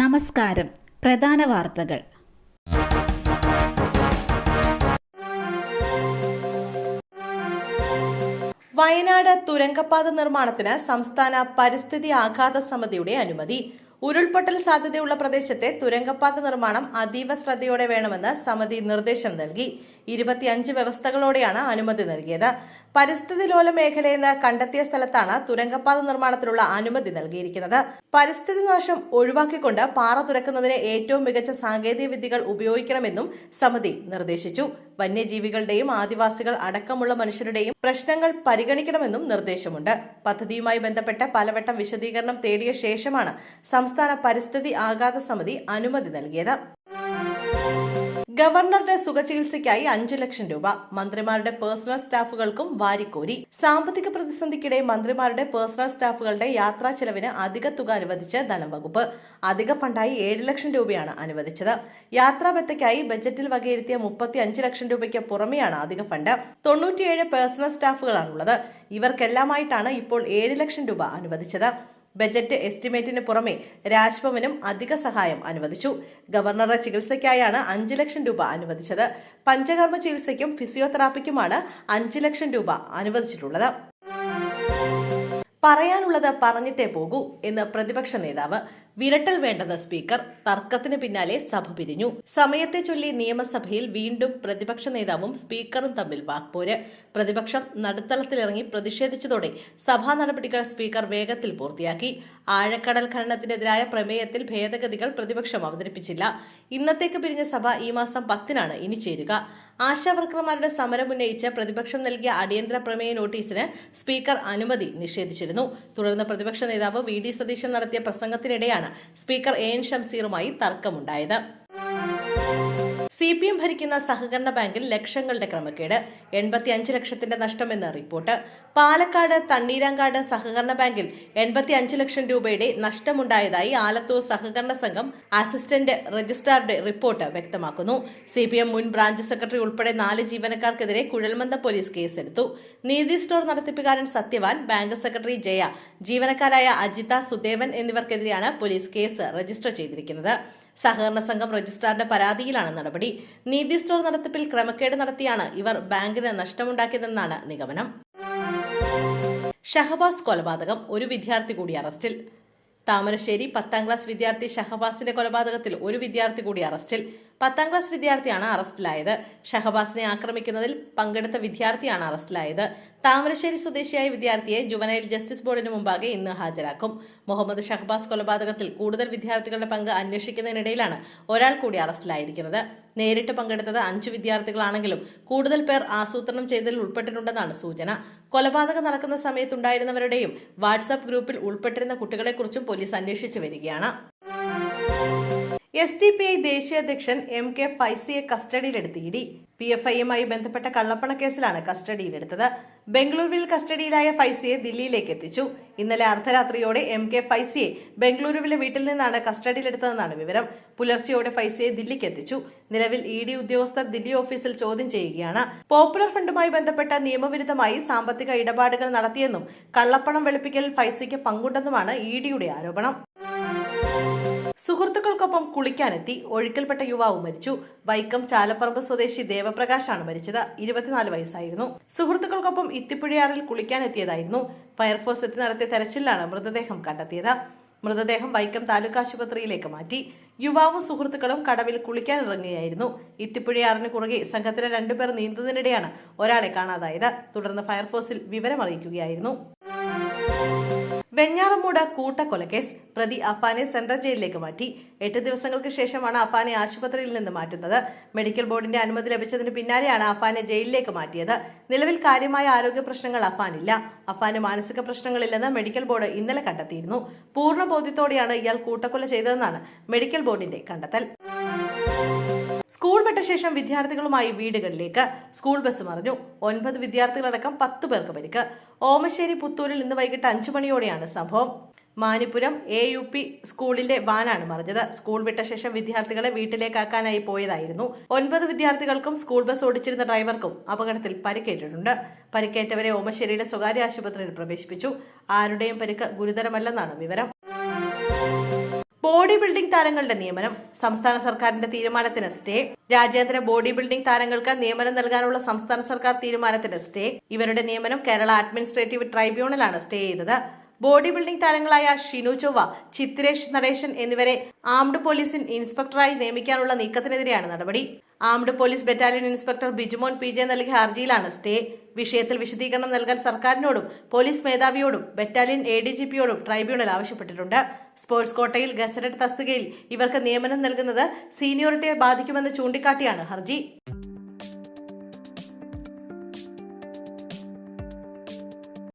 നമസ്കാരം. പ്രധാന വാർത്തകൾ. വയനാട് തുരങ്കപ്പാത നിർമ്മാണത്തിന് സംസ്ഥാന പരിസ്ഥിതി ആഘാത സമിതിയുടെ അനുമതി. ഉരുൾപൊട്ടൽ സാധ്യതയുള്ള പ്രദേശത്തെ തുരങ്കപ്പാത നിർമ്മാണം അതീവ ശ്രദ്ധയോടെ വേണമെന്ന് സമിതി നിർദ്ദേശം നൽകി. ഇരുപത്തിയഞ്ച് വ്യവസ്ഥകളോടെയാണ് അനുമതി നൽകിയത്. പരിസ്ഥിതി ലോല മേഖലയെന്ന് കണ്ടെത്തിയ സ്ഥലത്താണ് തുരങ്കപ്പാത നിർമ്മാണത്തിനുള്ള അനുമതി നൽകിയിരിക്കുന്നത്. പരിസ്ഥിതി നാശം ഒഴിവാക്കിക്കൊണ്ട് പാറ തുരക്കുന്നതിന് ഏറ്റവും മികച്ച സാങ്കേതിക വിദ്യകൾ ഉപയോഗിക്കണമെന്നും സമിതി നിർദ്ദേശിച്ചു. വന്യജീവികളുടെയും ആദിവാസികൾ അടക്കമുള്ള മനുഷ്യരുടെയും പ്രശ്നങ്ങൾ പരിഗണിക്കണമെന്നും നിർദ്ദേശമുണ്ട്. പദ്ധതിയുമായി ബന്ധപ്പെട്ട പലവട്ടം വിശദീകരണം തേടിയ ശേഷമാണ് സംസ്ഥാന പരിസ്ഥിതി ആഘാത സമിതി അനുമതി നൽകിയത്. ഗവർണറുടെ സുഖചികിത്സയ്ക്കായി അഞ്ചു ലക്ഷം രൂപ. മന്ത്രിമാരുടെ പേഴ്സണൽ സ്റ്റാഫുകൾക്കും വാരിക്കോരി. സാമ്പത്തിക പ്രതിസന്ധിക്കിടെ മന്ത്രിമാരുടെ പേഴ്സണൽ സ്റ്റാഫുകളുടെ യാത്രാ ചെലവിന് അധിക തുക അനുവദിച്ച് ധനവകുപ്പ്. അധിക ഫണ്ടായി ഏഴ് ലക്ഷം രൂപയാണ് അനുവദിച്ചത്. യാത്രാബത്തയ്ക്കായി ബജറ്റിൽ വകയിരുത്തിയ മുപ്പത്തി അഞ്ച് ലക്ഷം രൂപയ്ക്ക് പുറമെയാണ് അധിക ഫണ്ട്. തൊണ്ണൂറ്റിയേഴ് പേഴ്സണൽ സ്റ്റാഫുകളാണുള്ളത്. ഇവർക്കെല്ലാമായിട്ടാണ് ഇപ്പോൾ ഏഴ് ലക്ഷം രൂപ അനുവദിച്ചത്. ബജറ്റ് എസ്റ്റിമേറ്റിന് പുറമെ രാജ്ഭവനും അധിക സഹായം അനുവദിച്ചു. ഗവർണറുടെ ചികിത്സയ്ക്കായാണ് അഞ്ച് ലക്ഷം രൂപ അനുവദിച്ചത്. പഞ്ചകർമ്മ ചികിത്സയ്ക്കും ഫിസിയോതെറാപ്പിക്കുമാണ് അഞ്ച് ലക്ഷം രൂപ അനുവദിച്ചിട്ടുള്ളത്. പറയാനുള്ളത് പറഞ്ഞിട്ടേ പോകൂ എന്ന് പ്രതിപക്ഷ നേതാവ് വിരട്ടൽ വേണ്ടെന്ന സ്പീക്കർ തർക്കത്തിന് പിന്നാലെ സഭ പിരിഞ്ഞു. സമയത്തെ ചൊല്ലി നിയമസഭയിൽ വീണ്ടും പ്രതിപക്ഷ നേതാവും സ്പീക്കറും തമ്മിൽ വാക്പോര്. പ്രതിപക്ഷം നടുത്തളത്തിലിറങ്ങി പ്രതിഷേധിച്ചതോടെ സഭാ നടപടികൾ സ്പീക്കർ വേഗത്തിൽ പൂർത്തിയാക്കി. ആഴക്കടൽ ഖനനത്തിനെതിരായ പ്രമേയത്തിൽ ഭേദഗതികൾ പ്രതിപക്ഷം അവതരിപ്പിച്ചില്ല. ഇന്നത്തേക്ക് പിരിഞ്ഞ സഭ ഈ മാസം പത്തിനാണ് ഇനി ചേരുക. ആശാവർക്കർമാരുടെ സമരം ഉന്നയിച്ച് പ്രതിപക്ഷം നൽകിയ അടിയന്തര പ്രമേയ നോട്ടീസിന് സ്പീക്കർ അനുമതി നിഷേധിച്ചിരുന്നു. തുടർന്ന് പ്രതിപക്ഷ നേതാവ് വി ഡി സതീശൻ നടത്തിയ പ്രസംഗത്തിനിടെയാണ് സ്പീക്കർ എ എൻ ഷംസീറുമായി തർക്കമുണ്ടായത്. സി പി എം ഭരിക്കുന്ന സഹകരണ ബാങ്കിൽ ലക്ഷങ്ങളുടെ ക്രമക്കേട്. എൺപത്തി അഞ്ച് ലക്ഷത്തിന്റെ നഷ്ടമെന്ന റിപ്പോർട്ട്. പാലക്കാട് തണ്ണീരാങ്കാട് സഹകരണ ബാങ്കിൽ എൺപത്തി അഞ്ച് ലക്ഷം രൂപയുടെ നഷ്ടമുണ്ടായതായി ആലത്തൂർ സഹകരണ സംഘം അസിസ്റ്റന്റ് രജിസ്ട്രാറുടെ റിപ്പോർട്ട് വ്യക്തമാക്കുന്നു. സി പി എം മുൻ ബ്രാഞ്ച് സെക്രട്ടറി ഉൾപ്പെടെ നാല് ജീവനക്കാർക്കെതിരെ കുഴൽമന്ദ പോലീസ് കേസെടുത്തു. നീതി സ്റ്റോർ നടത്തിപ്പുകാരൻ സത്യവാൻ ബാങ്ക് സെക്രട്ടറി ജയ ജീവനക്കാരായ അജിത സുദേവൻ എന്നിവർക്കെതിരെയാണ് പോലീസ് കേസ് രജിസ്റ്റർ ചെയ്തിരിക്കുന്നത്. സഹകരണ സംഘം രജിസ്ട്രാറിന്റെ പരാതിയിലാണ് നടപടി. നീതി സ്റ്റോർ നടത്തിപ്പിൽ ക്രമക്കേട് നടത്തിയാണ് ഇവർ ബാങ്കിന് നഷ്ടമുണ്ടാക്കിയതെന്നാണ് നിഗമനം. ഷഹബാസ് കൊലപാതകം ഒരു വിദ്യാർത്ഥി കൂടി അറസ്റ്റിൽ. താമരശ്ശേരി പത്താം ക്ലാസ് വിദ്യാർത്ഥി ഷഹബാസിന്റെ കൊലപാതകത്തിൽ ഒരു വിദ്യാർത്ഥി കൂടി അറസ്റ്റിൽ. പത്താം ക്ലാസ് വിദ്യാർത്ഥിയാണ് അറസ്റ്റിലായത്. ഷഹബാസിനെ ആക്രമിക്കുന്നതിൽ പങ്കെടുത്ത വിദ്യാർത്ഥിയാണ് അറസ്റ്റിലായത്. താമരശ്ശേരി സ്വദേശിയായ വിദ്യാർത്ഥിയെ ജുവനൈൽ ജസ്റ്റിസ് ബോർഡിന് മുമ്പാകെ ഇന്ന് ഹാജരാക്കും. മുഹമ്മദ് ഷഹബാസ് കൊലപാതകത്തിൽ കൂടുതൽ വിദ്യാർത്ഥികളുടെ പങ്ക് അന്വേഷിക്കുന്നതിനിടയിലാണ് ഒരാൾ കൂടി അറസ്റ്റിലായിരിക്കുന്നത്. നേരിട്ട് പങ്കെടുത്തത് അഞ്ചു വിദ്യാർത്ഥികളാണെങ്കിലും കൂടുതൽ പേർ ആസൂത്രണം ചെയ്തതിൽ ഉൾപ്പെട്ടിട്ടുണ്ടെന്നാണ് സൂചന. കൊലപാതകം നടക്കുന്ന സമയത്തുണ്ടായിരുന്നവരുടെയും വാട്സാപ്പ് ഗ്രൂപ്പിൽ ഉൾപ്പെട്ടിരുന്ന കുട്ടികളെക്കുറിച്ചും പോലീസ് അന്വേഷിച്ചു വരികയാണ് എസ് ഡി പി ഐ ദേശീയ അധ്യക്ഷൻ എം കെ ഫൈസിയെ കസ്റ്റഡിയിലെടുത്ത് ഇ പി എഫ് ഐയുമായി ബന്ധപ്പെട്ട കള്ളപ്പണ കേസിലാണ് കസ്റ്റഡിയിലെടുത്തത്. ബംഗളൂരുവിൽ കസ്റ്റഡിയിലായ ഫൈസിയെ ദില്ലിയിലേക്ക് എത്തിച്ചു. ഇന്നലെ അർദ്ധരാത്രിയോടെ എം കെ ഫൈസിയെ ബംഗളൂരുവിലെ വീട്ടിൽ നിന്നാണ് കസ്റ്റഡിയിലെടുത്തതെന്നാണ് വിവരം. പുലർച്ചെയോടെ ഫൈസിയെ ദില്ലിക്ക് എത്തിച്ചു. നിലവിൽ ഇ ഡി ഉദ്യോഗസ്ഥർ ദില്ലി ഓഫീസിൽ ചോദ്യം ചെയ്യുകയാണ്. പോപ്പുലർ ഫണ്ടുമായി ബന്ധപ്പെട്ട നിയമവിരുദ്ധമായി സാമ്പത്തിക ഇടപാടുകൾ നടത്തിയെന്നും കള്ളപ്പണം വെളുപ്പിക്കൽ ഫൈസിക്ക് പങ്കുണ്ടെന്നുമാണ് ഇ ഡിയുടെ ആരോപണം. സുഹൃത്തുക്കൾക്കൊപ്പം കുളിക്കാനെത്തി ഒഴുക്കൽപ്പെട്ട യുവാവ് മരിച്ചു. വൈക്കം ചാലപ്പറമ്പ് സ്വദേശി ദേവപ്രകാശാണ് മരിച്ചത്. ഇരുപത്തിനാല് വയസ്സായിരുന്നു. സുഹൃത്തുക്കൾക്കൊപ്പം ഇത്തിപ്പുഴയാറിൽ കുളിക്കാനെത്തിയതായിരുന്നു. ഫയർഫോഴ്സ് എത്തി നടത്തിയ തെരച്ചിലാണ് മൃതദേഹം കണ്ടെത്തിയത്. മൃതദേഹം വൈക്കം താലൂക്ക് ആശുപത്രിയിലേക്ക് മാറ്റി. യുവാവും സുഹൃത്തുക്കളും കടവിൽ കുളിക്കാനിറങ്ങുകയായിരുന്നു. ഇത്തിപ്പുഴയാറിന് കുറുകെ സംഘത്തിലെ രണ്ടുപേർ നീന്തുന്നതിനിടെയാണ് ഒരാളെ കാണാതായത്. തുടർന്ന് ഫയർഫോഴ്സിൽ വിവരമറിയിക്കുകയായിരുന്നു. വെഞ്ഞാറമൂട് കൂട്ടക്കൊലക്കേസ് പ്രതി അഫാനെ സെൻട്രൽ ജയിലിലേക്ക് മാറ്റി. എട്ട് ദിവസങ്ങൾക്ക് ശേഷമാണ് അഫാനെ ആശുപത്രിയിൽ നിന്ന് മാറ്റുന്നത്. മെഡിക്കൽ ബോർഡിന്റെ അനുമതി ലഭിച്ചതിന് പിന്നാലെയാണ് അഫാനെ ജയിലിലേക്ക് മാറ്റിയത്. നിലവിൽ കാര്യമായ ആരോഗ്യ പ്രശ്നങ്ങൾ അഫാനില്ല. അഫാന് മാനസിക പ്രശ്നങ്ങളില്ലെന്ന് മെഡിക്കൽ ബോർഡ് ഇന്നലെ കണ്ടെത്തിയിരുന്നു. പൂർണ ബോധ്യത്തോടെയാണ് ഇയാൾ കൂട്ടക്കൊല ചെയ്തതെന്നാണ് മെഡിക്കൽ ബോർഡിന്റെ കണ്ടെത്തൽ. സ്കൂൾ വിട്ട ശേഷം വിദ്യാർത്ഥികളുമായി വീടുകളിലേക്ക് സ്കൂൾ ബസ് മറിഞ്ഞു. ഒൻപത് വിദ്യാർത്ഥികളടക്കം പത്ത് പേർക്ക് പരിക്ക്. ഓമശ്ശേരി പുത്തൂരിൽ ഇന്ന് വൈകിട്ട് അഞ്ചു മണിയോടെയാണ് സംഭവം. മാനിപ്പുരം എ യു പി സ്കൂളിന്റെ വാനാണ് മറിഞ്ഞത്. സ്കൂൾ വിട്ട ശേഷം വിദ്യാർത്ഥികളെ വീട്ടിലേക്കാക്കാനായി പോയതായിരുന്നു. ഒൻപത് വിദ്യാർത്ഥികൾക്കും സ്കൂൾ ബസ് ഓടിച്ചിരുന്ന ഡ്രൈവർക്കും അപകടത്തിൽ പരിക്കേറ്റിട്ടുണ്ട്. പരിക്കേറ്റവരെ ഓമശ്ശേരിയിലെ സ്വകാര്യ ആശുപത്രിയിൽ പ്രവേശിപ്പിച്ചു. ആരുടെയും പരിക്ക് ഗുരുതരമല്ലെന്നാണ് വിവരം. ബോഡി ബിൽഡിംഗ് താരങ്ങളുടെ നിയമനം. സംസ്ഥാന സർക്കാരിന്റെ തീരുമാനത്തിന് സ്റ്റേ. രാജ്യാന്തര ബോഡി ബിൽഡിംഗ് താരങ്ങൾക്ക് നിയമനം നൽകാനുള്ള സംസ്ഥാന സർക്കാർ തീരുമാനത്തിന് സ്റ്റേ. ഇവരുടെ നിയമനം കേരള അഡ്മിനിസ്ട്രേറ്റീവ് ട്രൈബ്യൂണലാണ് സ്റ്റേ ചെയ്തത്. ബോഡി ബിൽഡിംഗ് താരങ്ങളായ ഷിനു ചൊവ്വ ചിത്രേഷ് നടേശൻ എന്നിവരെ ആംഡ് പോലീസിൽ ഇൻസ്പെക്ടറായി നിയമിക്കാനുള്ള നീക്കത്തിനെതിരെയാണ് നടപടി. Armed police battalion inspector Bijumon P J നൽകിയ ഹർജിയിലാണ് സ്റ്റേ. വിഷയത്തിൽ വിശദീകരണം നൽകാൻ സർക്കാരിനോടും പോലീസ് മേധാവിയോടും ബറ്റാലിയൻ എ ഡി ജി പിയോടും ട്രൈബ്യൂണൽ ആവശ്യപ്പെട്ടിട്ടുണ്ട്. സ്പോർട്സ് കോട്ടയിൽ ഗസറ്റഡ് തസ്തികയിൽ ഇവർക്ക് നിയമനം നൽകുന്നത് സീനിയോറിറ്റിയെ ബാധിക്കുമെന്ന് ചൂണ്ടിക്കാട്ടിയാണ് ഹർജി.